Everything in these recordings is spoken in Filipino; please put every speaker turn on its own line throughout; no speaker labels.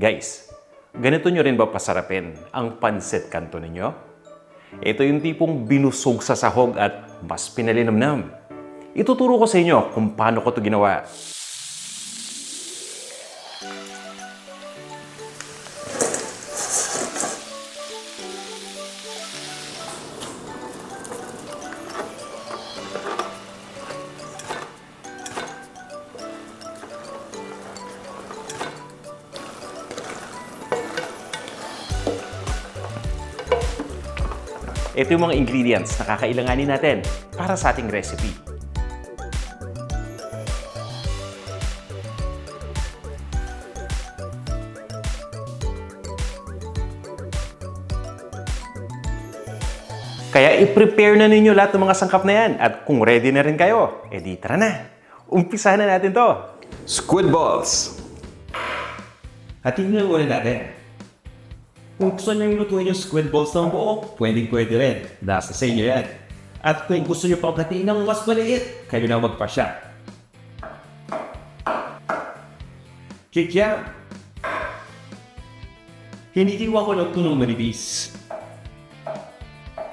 Guys, ganito nyo rin ba pasarapin ang pansit kanto ninyo? Ito yung tipong binusog sa sahog at mas pinalinamnam. Ituturo ko sa inyo kung paano ko to ginawa. Ito yung mga ingredients na kakailanganin natin para sa ating recipe. Kaya i-prepare na ninyo lahat ng mga sangkap na yan. At kung ready na rin kayo, edi tara na. Umpisahan na natin to. Squid balls.
Hatiin na muna natin. Kung gusto niyo lutuin yung squid balls ng buo, pwedeng pwede rin. Nasa sa inyo yan. At kung gusto niyo pang hatiin ng mas maliit, kayo na magpasya. Kikya! Hinitiwa ko lang ito ng manipis.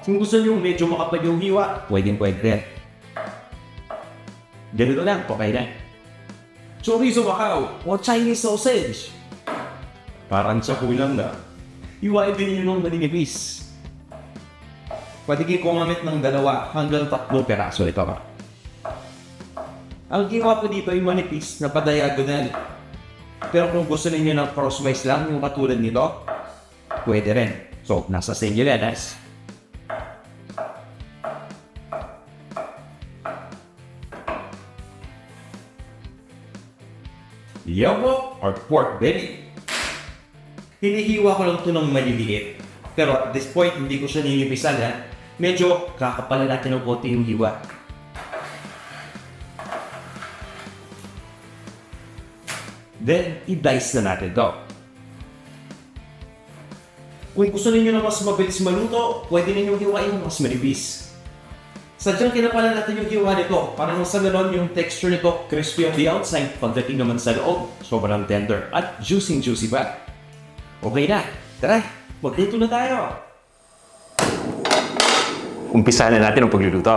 Kung gusto niyo medyo makapal yung hiwa, pwedeng pwede rin. Ganito lang, okay na. Chorizo Macau o Chinese sausage. Parang sa kulang na. Iwain din yun ng maninipis. Pwede kayo kumamit ng dalawa hanggang tatlong peraso ito. Ang ginawa ko dito ay manipis na pa-diagonal. Pero kung gusto ninyo ng crosswise lang yung katulad nito, pwede rin. So, nasa sa inyo yan, guys. Yomo or pork belly. Hinihiwa ko lang ito ng maliliit. Pero at this point, hindi ko siya ninipisan ha. Medyo kakapalan natin ng konti yung hiwa. Then, i-dice na natin to. Kung gusto ninyo na mas mabilis maluto, pwede ninyong hiwain ng mas manipis. Sadyang kinapalan natin yung hiwa nito para nang sa ganon yung texture nito crispy on the outside pagdating naman sa loob sobrang tender at juicy juicy pa. Okay na, tara, magluto na tayo.
Umpisahan na natin ang pagluluto.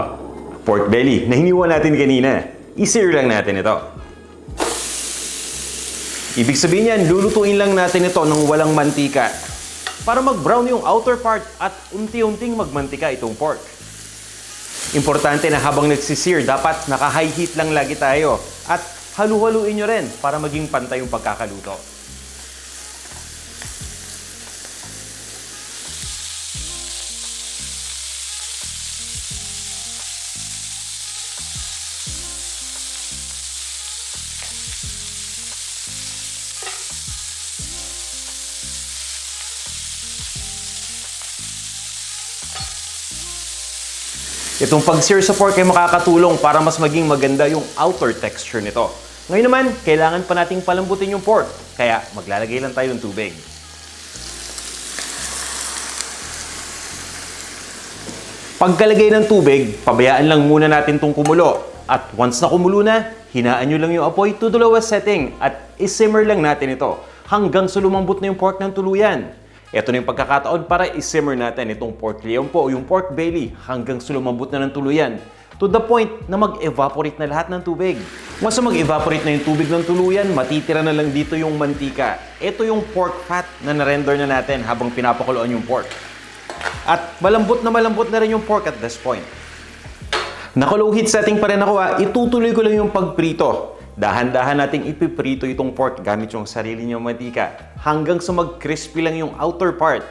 Pork belly na hiniwa natin kanina. I-sear lang natin ito. Ibig sabihin yan, lulutuin lang natin ito ng walang mantika para mag-brown yung outer part at unti-unting magmantika itong pork. Importante na habang nagsisir, dapat naka-high heat lang lagi tayo at halu-haluin nyo rin para maging pantay yung pagkakaluto. Itong pag-sear sa pork ay makakatulong para mas maging maganda yung outer texture nito. Ngayon naman, kailangan pa nating palambutin yung pork, kaya maglalagay lang tayo ng tubig. Pagkalagay ng tubig, pabayaan lang muna natin itong kumulo. At once na kumulo na, hinaan nyo lang yung apoy to the lowest setting at isimmer lang natin ito hanggang sa lumambot na yung pork ng tuluyan. Ito na yung pagkakataon para isimmer natin itong pork liempo o yung pork belly hanggang sa lumambot na ng tuluyan. To the point na mag-evaporate na lahat ng tubig. Once mag-evaporate na yung tubig ng tuluyan, matitira na lang dito yung mantika. Ito yung pork fat na na-render na natin habang pinapakuluan yung pork. At malambot na malambot na rin yung pork at this point. Naka-low heat setting pa rin ako ha. Itutuloy ko lang yung pagprito. Dahan-dahan nating ipiprito itong pork gamit yung sarili niyong mantika hanggang sa mag-crispy lang yung outer part.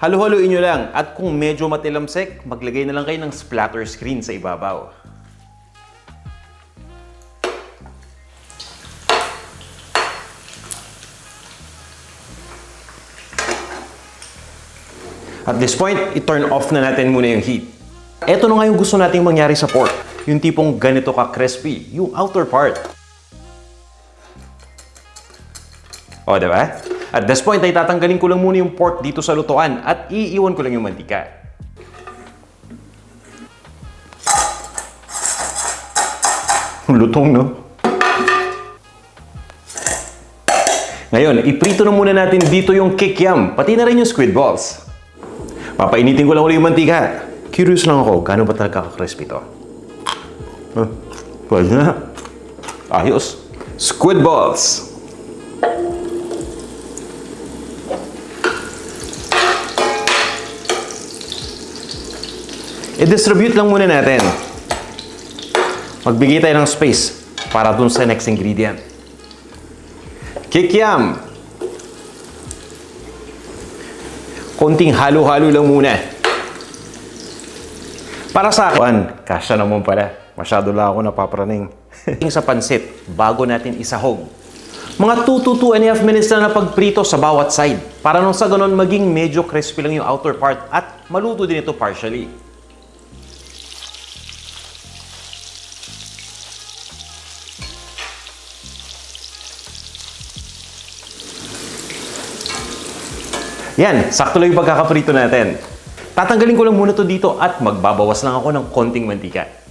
Halo-haluin nyo lang at kung medyo matilamsik, maglagay na lang kayo ng splatter screen sa ibabaw. At this point, i-turn off na natin muna yung heat. Ito na nga yung gusto nating mangyari sa pork. Yung tipong ganito ka crispy, yung outer part. O, di ba? At this point ay tatanggalin ko lang muna yung pork dito sa lutuan at iiwan ko lang yung mantika. Lutong, no? Ngayon, iprito na muna natin dito yung kikiam, pati na rin yung squid balls. Papainitin ko lang ulit yung mantika. Curious lang ako, gaano ba talaga ka-crispy to? Huh? Pwede na. Ayos. Squid balls. I-distribute lang muna natin. Magbigay tayo ng space para dun sa next ingredient. Kikiam. Konting halo-halo lang muna. Para sa akin, kasya naman pala. Masyado lang ako napapraning. sa pansit, bago natin isahog. Mga 2 to 2 and a half minutes na pagprito sa bawat side. Para nung sa ganon maging medyo crispy lang yung outer part at maluto din ito partially. Yan, sakto lang yung pagkakaprito natin. Tatanggalin ko lang muna to dito at magbabawas lang ako ng konting mantika.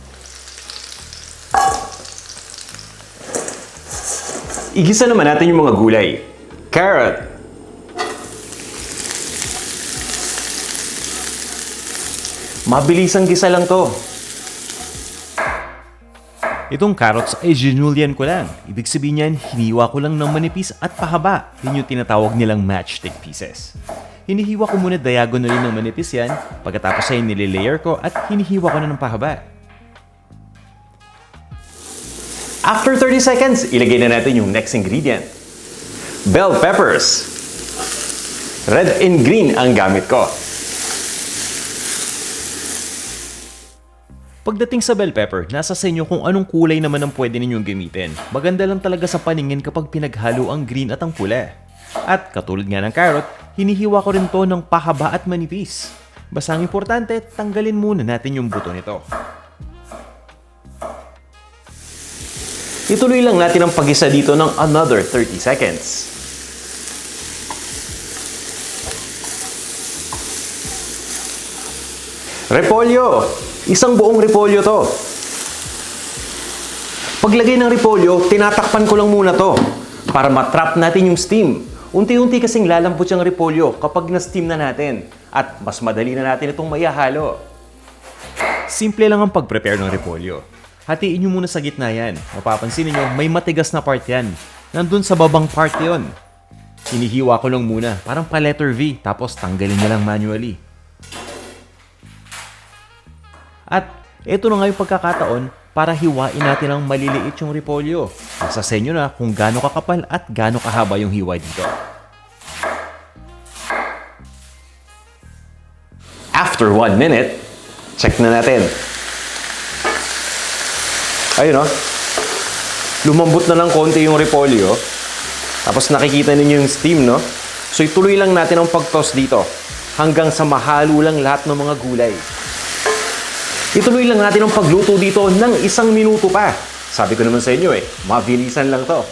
Igisa naman natin yung mga gulay. Carrot. Mabilisang gisa lang to.
Itong carrots ay ginulian ko lang. Ibig sabihin niyan, hiniwa ko lang ng manipis at pahaba. Yun yung tinatawag nilang matchstick pieces. Hinihiwa ko muna diagonally ng manipis yan, pagkatapos ay nililayer ko at hinihiwa ko na ng pahaba.
After 30 seconds, ilagay na natin yung next ingredient. Bell peppers. Red and green ang gamit ko.
Pagdating sa bell pepper, nasa sa inyo kung anong kulay naman ang pwede ninyong gamitin. Maganda lang talaga sa paningin kapag pinaghalo ang green at ang pula. At katulad nga ng carrot, hinihiwa ko rin to ng pahaba at manipis. Basta ang importante, tanggalin muna natin yung buto nito.
Ituloy lang natin ang pag-isa dito ng another 30 seconds. Repolyo! Isang buong repolyo to. Paglagay ng repolyo, tinatakpan ko lang muna to para matrap natin yung steam. Unti-unti kasing lalambot yung repolyo kapag na-steam na natin at mas madali na natin itong maihahalo.
Simple lang ang pag-prepare ng repolyo. Hatiin nyo muna sa gitna yan. Mapapansin niyo may matigas na part yan. Nandun sa babang part yon. Hinihiwa ko lang muna, parang pa letter V, tapos tanggalin nyo lang manually. At ito na nga yung pagkakataon para hiwain natin ang maliliit yung repolyo. Nasa sa na kung gaano kakapal at gaano kahaba yung hiwa dito.
After one minute, check na natin. Ayun oh. Lumambot na ng konti yung repolyo. Tapos nakikita ninyo yung steam, no? So ituloy lang natin ang pag-toss dito hanggang sa mahalo lang lahat ng mga gulay. Ituloy lang natin ang pagluto dito ng isang minuto pa. Sabi ko naman sa inyo eh, mabilisan lang to.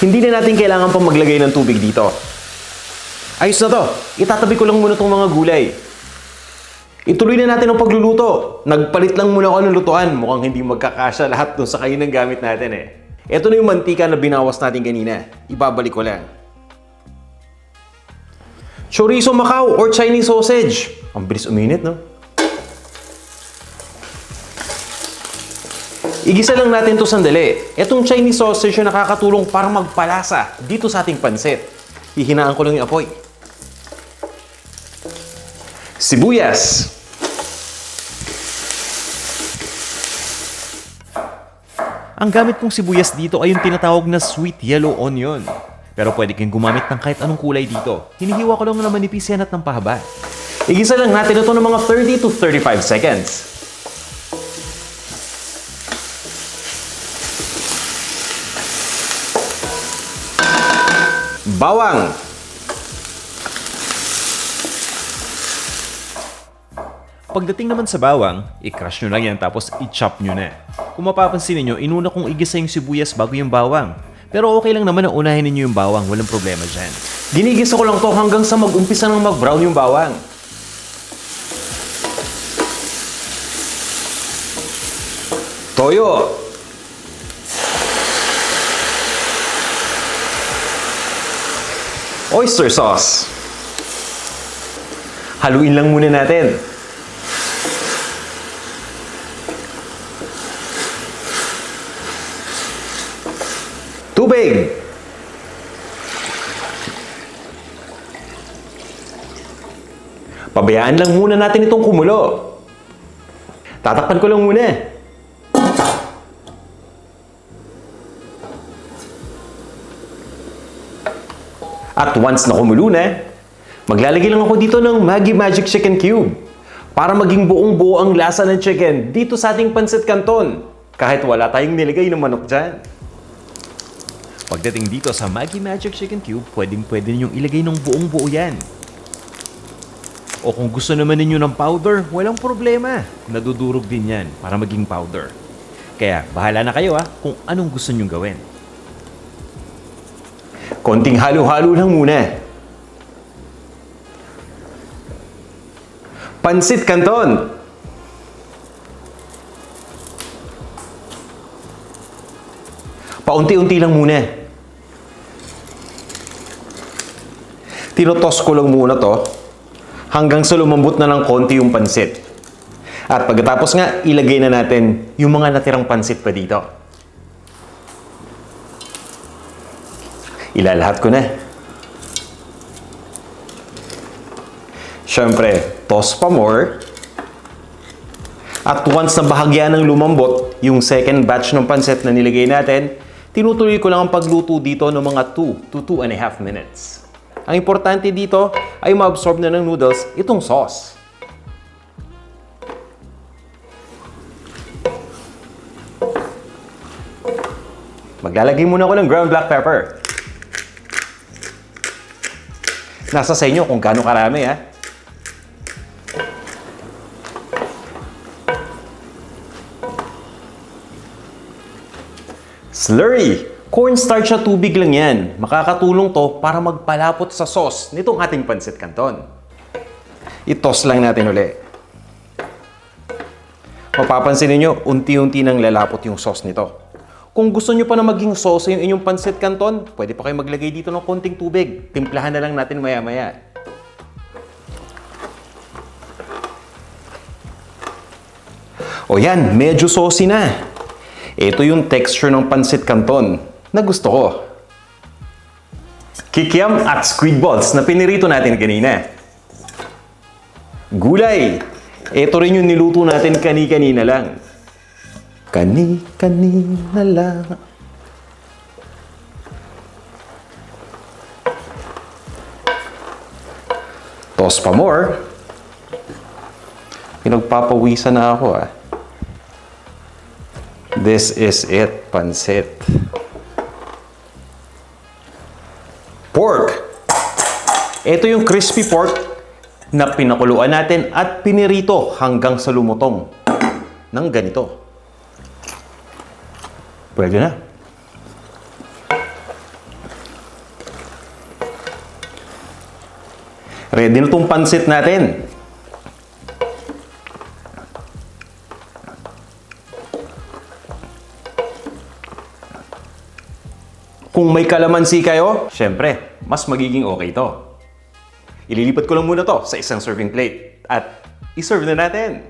Hindi na natin kailangan pang maglagay ng tubig dito. Ayos na to. Itatabi ko lang muna tong mga gulay. Ituloy na natin ang pagluluto. Nagpalit lang muna ako ng lutuan. Mukhang hindi magkakasya lahat dun sa ng gamit natin eh. Ito na yung mantika na binawas natin kanina. Ibabalik ko lang. Chorizo Macau or Chinese sausage. Ang bilis uminit, no? Igisa lang natin to sandali. Etong Chinese sausage yung nakakatulong para magpalasa dito sa ating pansit. Hihinaan ko lang yung apoy. Sibuyas.
Ang gamit kong sibuyas dito ay yung tinatawag na sweet yellow onion. Pero pwede kang gumamit ng kahit anong kulay dito. Hinihiwa ko lang na manipis yan at ng pahaba.
Igisa lang natin ito ng mga 30 to 35 seconds. Bawang.
Pagdating naman sa bawang, i-crush nyo lang yan tapos i-chop nyo na. Kung mapapansin ninyo, inuna kong igisa yung sibuyas bago yung bawang. Pero okay lang naman na unahin ninyo yung bawang, walang problema dyan.
Ginigisa ko lang to hanggang sa mag-umpisa ng mag-brown yung bawang. Toyo. oyster sauce. Haluin lang muna natin. Tubig. Pabayaan lang muna natin itong kumulo. Tatakpan ko lang muna. At once na kumulo na, maglalagay lang ako dito ng Maggi Magic Chicken Cube para maging buong buo ang lasa ng chicken dito sa ating pancit canton kahit wala tayong nilagay ng manok dyan.
Pagdating dito sa Maggi Magic Chicken Cube, pwedeng pwede ninyong ilagay ng buong buo yan. O kung gusto naman ninyo ng powder, walang problema. Nadudurog din yan para maging powder. Kaya bahala na kayo ha kung anong gusto nyong gawin.
Konting halo-halo lang muna. Pancit Canton. Paunti-unti lang muna. Tinotos ko lang muna to hanggang sa lumambot na ng konti yung pansit. At pagkatapos nga, ilagay na natin yung mga natirang pansit pa dito. Ilalahat ko na. Siyempre, toss pa more. At once na bahagya ng lumambot, yung second batch ng pansit na nilagay natin, tinutuloy ko lang ang pagluto dito ng mga 2 to 2 and a half minutes. Ang importante dito ay ma-absorb na ng noodles itong sauce. Maglalagay muna ako ng ground black pepper. Nasa sa inyo kung gaano karami, ha? Slurry! Cornstarch at tubig lang yan. Makakatulong to para magpalapot sa sauce nitong ating pancit canton. I-toss lang natin uli. Mapapansin ninyo, unti-unti nang lalapot yung sauce nito. Kung gusto nyo pa na maging sauce yung inyong pancit canton, pwede pa kayo maglagay dito ng konting tubig. Timplahan na lang natin maya-maya. O yan, medyo saucy na. Ito yung texture ng pancit canton na gusto ko. Kikiam at squid balls na pinirito natin kanina. Gulay. Ito rin yung niluto natin kani-kanina lang. Kani-kanina lang. Toss pa more. Pinagpapawisan na ako ah. This is it, pansit. Pork. Ito yung crispy pork na pinakuluan natin at pinirito hanggang sa lumutong ng ganito. Pwede na. Ready na tong pansit natin. Kung may kalamansi kayo, syempre, mas magiging okay to. Ililipat ko lang muna to sa isang serving plate at iserve na natin.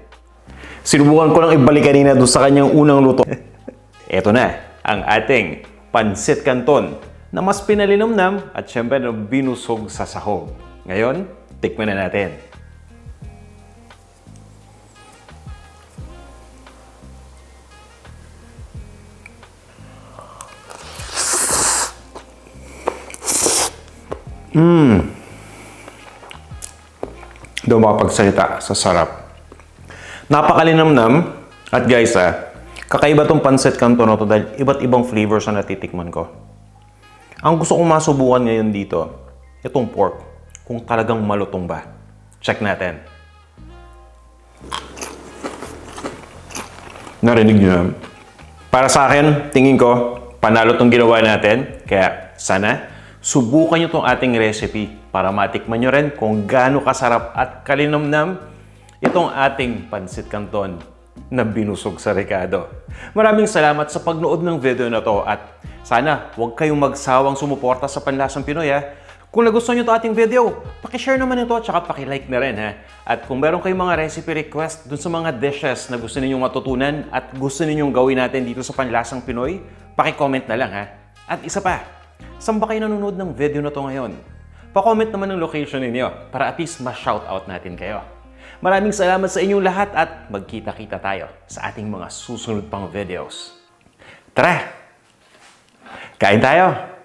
Sinubukan ko lang ibalik kanina doon sa kanyang unang luto. Ito na, ang ating pansit canton na mas pinalinamnam at syempre na binusog sa sahog. Ngayon, tikman na natin. Hindi ako makapagsalita sa sarap. Napakalinamnam. At guys ah, kakaiba tong pancit canton to dahil iba't ibang flavors na natitikman ko. Ang gusto kong masubukan ngayon dito, itong pork. Kung talagang malutong ba. Check natin. Narinig nyo na? Para sa akin, tingin ko, panalo tong ginawa natin. Kaya sana, subukan nyo tong ating recipe para matikman nyo rin kung gaano kasarap at kalinamnam itong ating pansit canton na binusog sa Ricardo. Maraming salamat sa pagnood ng video na to at sana huwag kayong magsawang sumuporta sa Panlasang Pinoy ha. Kung nagustuhan nyo to ating video, pakishare naman ito at saka pakilike na rin ha. At kung meron kayong mga recipe request dun sa mga dishes na gusto ninyong matutunan at gusto ninyong gawin natin dito sa Panlasang Pinoy, pakicomment na lang ha. At isa pa, saan ba kayo nanonood ng video na to ngayon? Pa-comment naman ng location ninyo para at least ma-shoutout natin kayo. Maraming salamat sa inyong lahat at magkita-kita tayo sa ating mga susunod pang videos. Tara! Kain tayo!